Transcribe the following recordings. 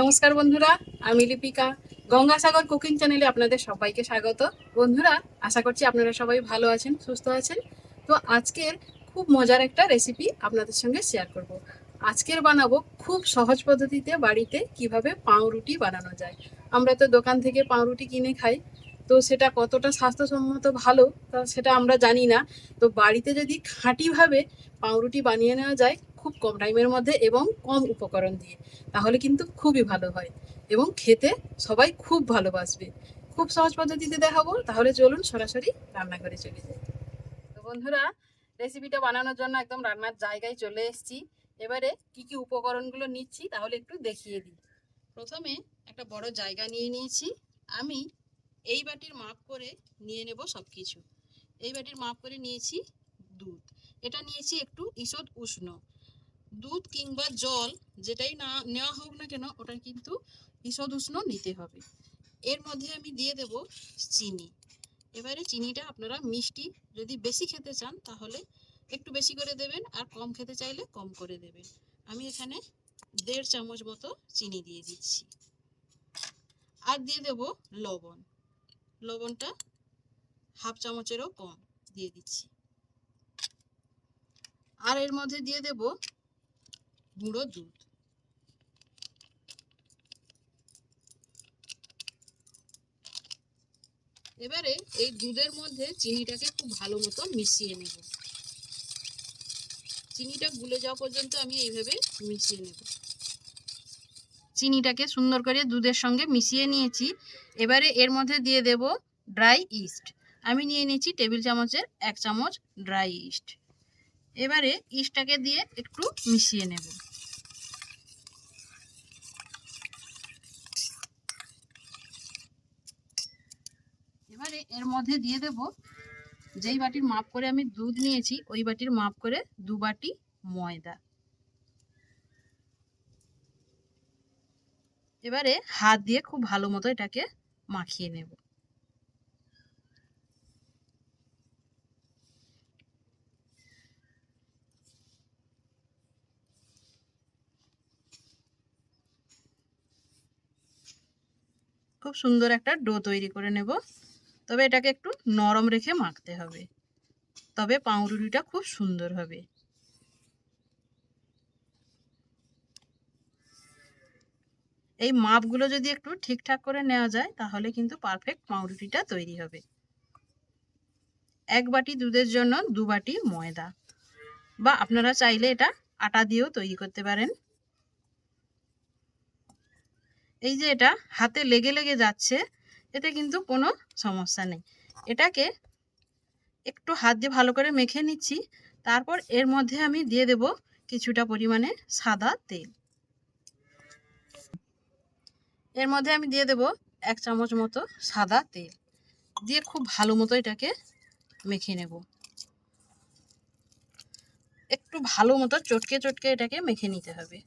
নমস্কার বন্ধুরা, আমি লিপিকা। গঙ্গাসাগর কুকিং চ্যানেলে আপনাদের সবাইকে স্বাগত। বন্ধুরা, আশা করছি আপনারা সবাই ভালো আছেন, সুস্থ আছেন। তো আজকের খুব মজার একটা রেসিপি আপনাদের সঙ্গে শেয়ার করব। আজকের বানাবো খুব সহজ পদ্ধতিতে বাড়িতে কীভাবে পাউরুটি বানানো যায়। আমরা তো দোকান থেকে পাউরুটি কিনে খাই, তো সেটা কতটা স্বাস্থ্যসম্মত ভালো তা সেটা আমরা জানি না। তো বাড়িতে যদি খাঁটিভাবে পাউরুটি বানিয়ে নেওয়া যায় খুব কম টাইমের মধ্যে এবং কম উপকরণ দিয়ে। তাহলে কিন্তু খুবই ভালো হয় এবং খেতে সবাই খুব ভালোবাসবে। খুব সহজ পদ্ধতিতে দেখাবো, তাহলে চলুন সরাসরি রান্না করে চলে যাই। তো বন্ধুরা রেসিপিটা বানানোর জন্য একদম রান্নার জায়গায় চলে এসেছি। এবারে কি কি উপকরণগুলো নিচ্ছি তাহলে একটু দেখিয়ে দিই। প্রথমে একটা বড় জায়গা নিয়ে নিয়েছি। আমি এই বাটির মাপ করে নিয়ে নেব সব কিছু এই বাটির মাপ করে নিয়েছি দুধ। এটা নিয়েছি একটু ঈষৎ উষ্ণ। দুধ কিংবা জল যেটাই না, নেওয়া হোক না কেন ওটা কিন্তু ঈষৎ উষ্ণ নিতে হবে। এর মধ্যে আমি দিয়ে দেব চিনি। এবারে চিনিটা আপনারা মিষ্টি যদি বেশি খেতে চান, তাহলে একটু বেশি করে দেবেন আর কম খেতে চাইলে কম করে দেবেন। আমি এখানে দেড় চামচ মতো চিনি দিয়ে দিচ্ছি। আর দিয়ে দেব লবণ। লবণটা হাফ চামচেরও কম দিয়ে দিচ্ছি। আর এর মধ্যে দিয়ে দেব গুঁড়ো দুধ। এবারে এই দুধের মধ্যে চিনিটাকে খুব ভালো মতো মিশিয়ে নেব। চিনিটা গুলে যাওয়া পর্যন্ত আমি এইভাবে মিশিয়ে নেব। চিনিটাকে সুন্দর করে দুধের সঙ্গে মিশিয়ে নিয়েছি। এবারে এর মধ্যে দিয়ে দেব ড্রাই ইস্ট। আমি নিয়ে নিয়েছি টেবিল চামচের এক চামচ ড্রাই ইস্ট। এবারে ইস্টটাকে দিয়ে একটু মিশিয়ে নেব। এবারে এর মধ্যে দিয়ে দেব, যেই বাটির মাপ করে আমি দুধ নিয়েছি, ওই বাটির মাপ করে দু বাটি ময়দা। এবারে হাত দিয়ে খুব ভালো মতো এটাকে মাখিয়ে নেব। খুব সুন্দর একটা ডো তৈরি করে নেব। তবে এটাকে একটু নরম রেখে মাখতে হবে। তবে পাউরুটিটা খুব সুন্দর হবে। এই মাপগুলো যদি একটু ঠিকঠাক করে নেওয়া যায়, তাহলে কিন্তু পারফেক্ট পাউরুটিটা তৈরি হবে। এক বাটি দুধের জন্য দু বাটি ময়দা। বা আপনারা চাইলে এটা আটা দিয়েও তৈরি করতে পারেন। এই যে এটা হাতে লেগে লেগে যাচ্ছে, এতে কিন্তু কোনো সমস্যা নেই। এটাকে একটু হাত দিয়ে ভালো করে মেখে নিচ্ছি, তারপর এর মধ্যে আমি দিয়ে দেব কিছুটা পরিমাণে সাদা তেল। এর মধ্যে আমি দিয়ে দেব এক চামচ মতো সাদা তেল। দিয়ে খুব ভালো মতো এটাকে মেখে নেব। একটু ভালো মতো চটকে চটকে এটাকে মেখে নিতে হবে।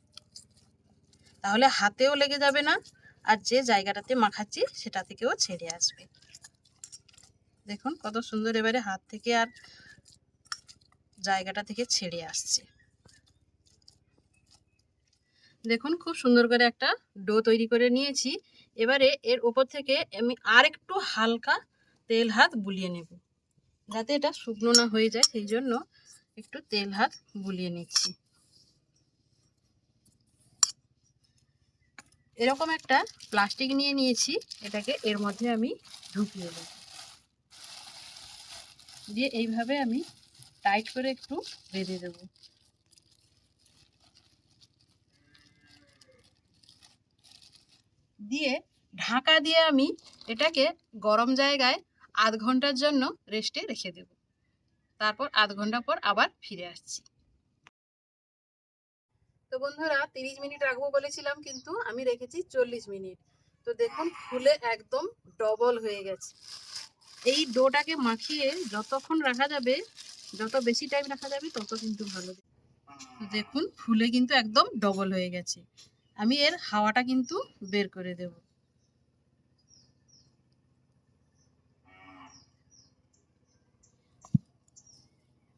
তাহলে হাতেও লেগে যাবে না, আর যে জায়গাটাতে মাখাচ্ছি সেটা থেকেও ছেড়ে আসবে। দেখুন কত সুন্দর এবারে হাত থেকে আর জায়গাটা থেকে ছেড়ে আসছে। দেখুন খুব সুন্দর করে একটা ডো তৈরি করে নিয়েছি। এবারে এর ওপর থেকে আমি আর একটু হালকা তেল হাত বুলিয়ে নেব, যাতে এটা শুকনো না হয়ে যায়, সেই জন্য একটু তেল হাত বুলিয়ে নিচ্ছি। এরকম একটা প্লাস্টিক নিয়ে নিয়েছি, এটাকে এর মধ্যে আমি ঢুকিয়ে দেব। দিয়ে এইভাবে আমি টাইট করে একটু বেঁধে দেব। দিয়ে ঢাকা দিয়ে আমি এটাকে গরম জায়গায় আধ ঘণ্টার জন্য রেস্টে রেখে দেব। তারপর আধ ঘণ্টা পর আবার ফিরে আসছি। তো বন্ধুরা, তিরিশ মিনিট রাখব বলেছিলাম, কিন্তু আমি রেখেছি চল্লিশ মিনিট। তো দেখুন, ফুলে একদম ডবল হয়ে গেছে। এই ডোটাকে মাখিয়ে যতক্ষণ রাখা যাবে, যত বেশি টাইম রাখা যাবে, তত কিন্তু ভালো। তো দেখুন, ফুলে কিন্তু একদম ডবল হয়ে গেছে। আমি এর হাওয়াটা কিন্তু বের করে দেব।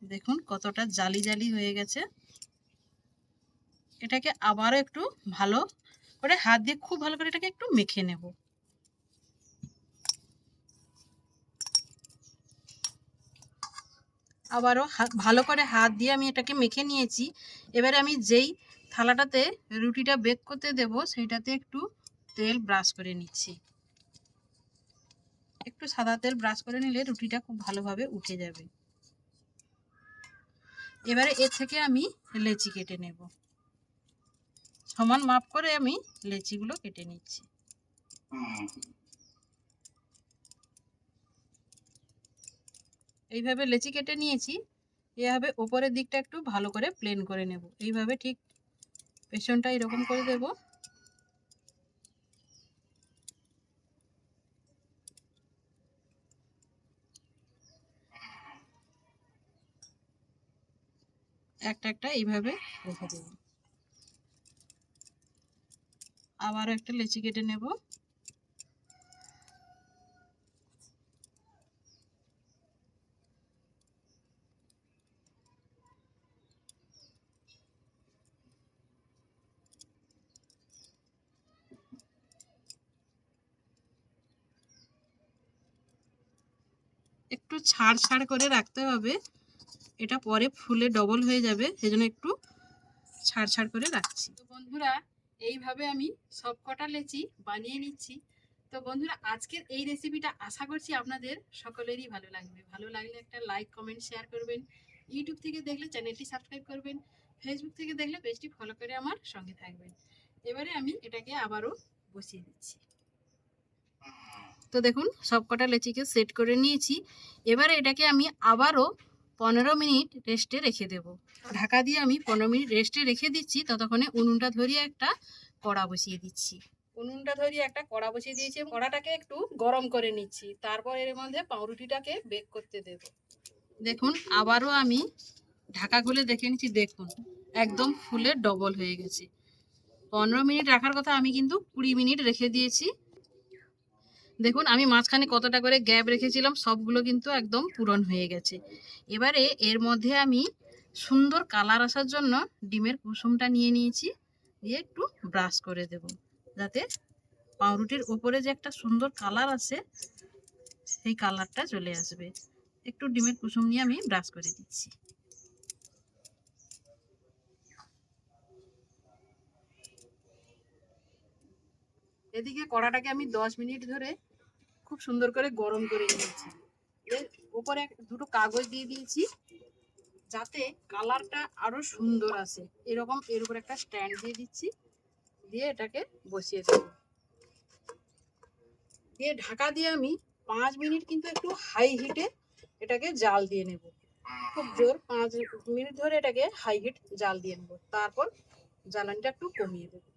দেখুন, কতটা জালি জালি হয়ে গেছে। এটাকে আবারও একটু ভালো তারপরে হাত দিয়ে খুব ভালো করে এটাকে একটু মেখে নেব। আবারও ভালো করে হাত দিয়ে আমি এটাকে মেখে নিয়েছি। এবারে আমি যেই থালাটাতে রুটিটা বেক করতে দেব, সেইটাতে একটু তেল ব্রাশ করে নিচ্ছি। একটু সাদা তেল ব্রাশ করে নিলে রুটিটা খুব ভালোভাবে উঠে যাবে। এবারে এর থেকে আমি লেচি কেটে নেব। সমান মাপ করে আমি লেচিগুলো কেটে নিচ্ছি। এইভাবে লেচি কেটে নিয়েছি, এভাবে ওপরের দিকটা একটু ভালো করে প্লেন করে নেব। এইভাবে ঠিক পেছনটা এরকম করে দেব। একটা একটা এইভাবে রেখে দেব। আবার একটা লেচি কেটে নেব। একটু ছাড় ছাড় করে রাখতে হবে। এটা পরে ফুলে ডবল হয়ে যাবে, সেজন্য একটু ছাড় ছাড় করে রাখছি। তো বন্ধুরা এইভাবে আমি সব কটা লেচি বানিয়ে নিচ্ছি। তো বন্ধুরা, আজকের এই রেসিপিটা আশা করছি আপনাদের সকলেরই ভালো লাগবে। ভালো লাগলে একটা লাইক কমেন্ট শেয়ার করবেন। ইউটিউব থেকে দেখলে চ্যানেলটি সাবস্ক্রাইব করবেন। ফেসবুক থেকে দেখলে পেজটি ফলো করে আমার সঙ্গে থাকবেন। এবারে আমি এটাকে আবারও বসিয়ে দিচ্ছি। তো দেখুন সব কটা লেচিকে সেট করে নিয়েছি। এবারে এটাকে আমি আবারও পনেরো মিনিট রেস্টে রেখে দেব। ঢাকা দিয়ে আমি পনেরো মিনিট রেস্টে রেখে দিচ্ছি, ততক্ষণে উনুনটা ধরিয়ে একটা কড়া বসিয়ে দিচ্ছি। উনুনটা ধরিয়ে একটা কড়া বসিয়ে দিয়েছি কড়াটাকে একটু গরম করে নিচ্ছি। তারপর এর মধ্যে পাউরুটিটাকে বেক করতে দেব। দেখুন, আবারও আমি ঢাকা খুলে দেখে নিচ্ছি, দেখুন, একদম ফুলে ডবল হয়ে গেছে। পনেরো মিনিট রাখার কথা আমি কিন্তু কুড়ি মিনিট রেখে দিয়েছি। দেখুন, আমি মাঝখানে কতটা করে গ্যাপ রেখেছিলাম, সবগুলো কিন্তু একদম পূরণ হয়ে গেছে। এবারে এর মধ্যে আমি সুন্দর কালার আসার জন্য ডিমের কুসুমটা নিয়ে নিয়েছি, দিয়ে একটু ব্রাশ করে দেব, যাতে পাউরুটির ওপরে যে একটা সুন্দর কালার আছে, সেই কালারটা চলে আসবে। একটু ডিমের কুসুম নিয়ে আমি ব্রাশ করে দিচ্ছি। এদিকে কড়াটাকে আমি দশ মিনিট ধরে খুব সুন্দর করে গরম করে নিয়েছি। এর উপরে দুটো কাগজ দিয়ে দিয়েছি, যাতে কালারটা আরও সুন্দর আসে। এরকম এর উপর একটা স্ট্যান্ড দিয়ে দিচ্ছি, দিয়ে এটাকে বসিয়ে দেব। দিয়ে ঢাকা দিয়ে আমি পাঁচ মিনিট কিন্তু একটু হাই হিটে এটাকে জাল দিয়ে নেব। খুব জোর, পাঁচ মিনিট ধরে এটাকে হাই হিট জাল দিয়ে নেব। তারপর জ্বালানিটা একটু কমিয়ে দেবো।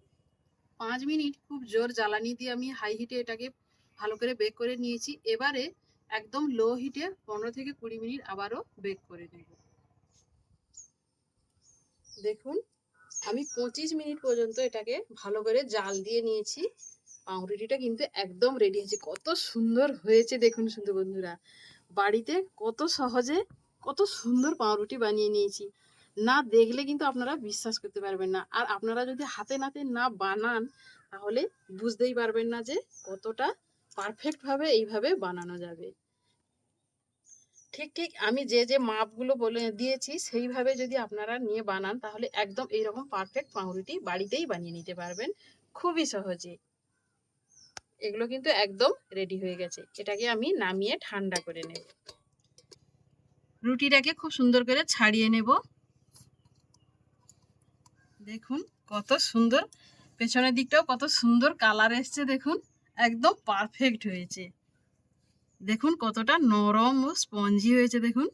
পাঁচ মিনিট খুব জোর জ্বালানি দিয়ে আমি হাই হিটে এটাকে ভালো করে বেক করে নিয়েছি। এবারে একদম লো হিটে পনেরো থেকে কুড়ি মিনিট আবারও বেক করে নেব। দেখুন, আমি পঁচিশ মিনিট পর্যন্ত এটাকে ভালো করে জাল দিয়ে নিয়েছি। পাউরুটিটা কিন্তু একদম রেডি হয়েছে। কত সুন্দর হয়েছে দেখুন শুধু বন্ধুরা। বাড়িতে কত সহজে কত সুন্দর পাউরুটি বানিয়ে নিয়েছি। না দেখলে কিন্তু আপনারা বিশ্বাস করতে পারবেন না। আর আপনারা যদি হাতে নাতে না বানান, তাহলে বুঝতেই পারবেন না যে কতটা পারফেক্ট ভাবে এইভাবে বানানো যাবে। ঠিক ঠিক আমি যে যে মাপগুলো বলে দিয়েছি সেইভাবে যদি আপনারা নিয়ে বানান তাহলে একদম এইরকম পারফেক্ট পাউরুটি বাড়িতেই বানিয়ে নিতে পারবেন। খুবই সহজে। এগুলো কিন্তু একদম রেডি হয়ে গেছে। এটাকে আমি নামিয়ে ঠান্ডা করে নেব। রুটিটাকে খুব সুন্দর করে ছাড়িয়ে নেব। দেখুন কত সুন্দর, পেছনের দিকটাও কত সুন্দর কালার এসছে দেখুন। একদম পারফেক্ট হয়েছে। দেখুন কতটা নরম ও স্পঞ্জি হয়েছে, দেখুন।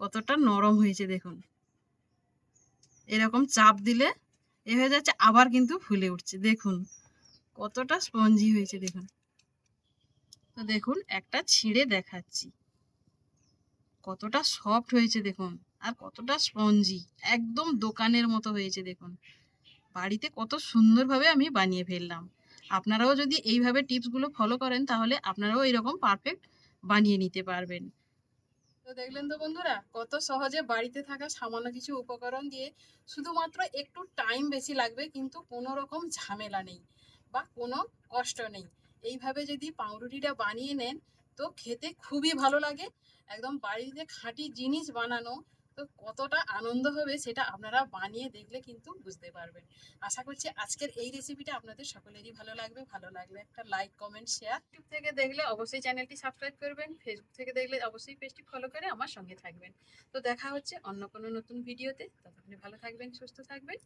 কতটা নরম হয়েছে, দেখুন। এরকম চাপ দিলে এ হয়ে যাচ্ছে, আবার কিন্তু ফুলে উঠছে। দেখুন কতটা স্পঞ্জি হয়েছে, দেখুন। তো দেখুন, একটা ছিঁড়ে দেখাচ্ছি। কতটা সফট হয়েছে, দেখুন। আর কতটা স্পঞ্জি একদম দোকানের মতো হয়েছে, দেখুন। বাড়িতে কত সুন্দরভাবে আমি বানিয়ে ফেললাম। আপনারাও যদি এইভাবে টিপসগুলো ফলো করেন, তাহলে আপনারাও এরকম পারফেক্ট বানিয়ে নিতে পারবেন। তো দেখলেন তো বন্ধুরা, কত সহজে বাড়িতে থাকা সামান্য কিছু উপকরণ দিয়ে শুধুমাত্র একটু টাইম বেশি লাগবে, কিন্তু কোনো রকম ঝামেলা নেই বা কোনো কষ্ট নেই। এইভাবে যদি পাউরুটিটা বানিয়ে নেন, তো খেতে খুবই ভালো লাগে। একদম বাড়িতে খাঁটি জিনিস বানানো তো কতটা আনন্দ হবে সেটা আপনারা বানিয়ে দেখলে কিন্তু বুঝতে পারবেন। আশা করছি আজকের এই রেসিপিটা আপনাদের সকলেরই ভালো লাগবে। ভালো লাগলে একটা লাইক কমেন্ট শেয়ার ইউটিউব থেকে দেখলে অবশ্যই চ্যানেলটি সাবস্ক্রাইব করবেন। ফেসবুক থেকে দেখলে অবশ্যই পেজটি ফলো করে আমার সঙ্গে থাকবেন। তো দেখা হচ্ছে অন্য কোনো নতুন ভিডিওতে ততক্ষণে ভালো থাকবেন, সুস্থ থাকবেন।